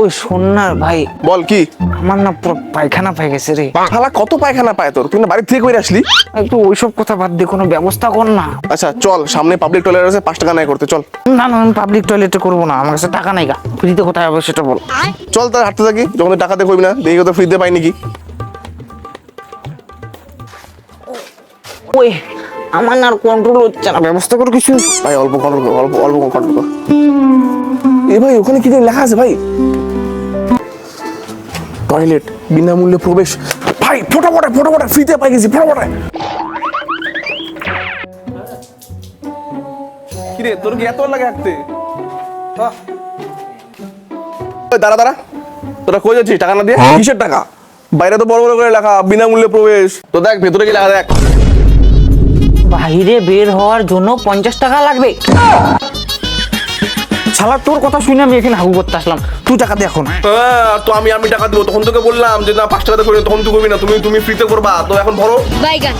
ওই শোন না ভাই। বল কি? আমার না পুরো পায়খানা পাই গেছে রে। শালা কত পায়খানা পায় তোর? তুই না বাড়ি থেকে করে আসলি? একটু ওইসব কথা বাদ দিয়ে কোনো ব্যবস্থা কর না। আচ্ছা চল সামনে পাবলিক টয়লেট আছে পাঁচ টাকা নাই করতে চল। না না আমি পাবলিক টয়লেটে করব না আমার কাছে টাকা নাই গা। ফ্রিতে কোথায় হবে সেটা বল। চল তার হাঁটতে থাকি যখন টাকাতে করবি না দেখি তো ফ্রিতে পাই নাকি। ওই আমার না আর কন্ট্রোল হচ্ছে না ব্যবস্থা করো কিছু। ভাই অল্প কন্ট্রোল অল্প অল্প কন্ট্রোল কর। এ ভাই ওখানে কি লেখা আছে ভাই? টয়লেট বিনামূল্যে প্রবেশ। ভাই ফটোফটে ফটোফটে ফ্রিতে পাই গেছি ফটোফটে। কিরে তোর কি এত লাগে হাঁটতে ওই দাঁড়া দাঁড়া। তোরা কই যাচ্ছিস? টাকা না দিয়ে? কিসের টাকা? বাইরে তো বড় বড় করে লেখা বিনামূল্যে প্রবেশ। তো দেখ ভেতরে কি লেখা দেখ। বাইরে বের হওয়ার জন্য পঞ্চাশ টাকা লাগবে। শালা তোর কথা শুনে আমি এখানে হাগু করতে আসলাম। তুই টাকা দে এখন। হ্যাঁ তো আমি আমি টাকা দেবো। তখন তোকে বললাম যে না পাঁচ টাকা করি তখন তুই করবি না। তুমি তুমি ফ্রিতে করবা। তো এখন ভরো বাইগান।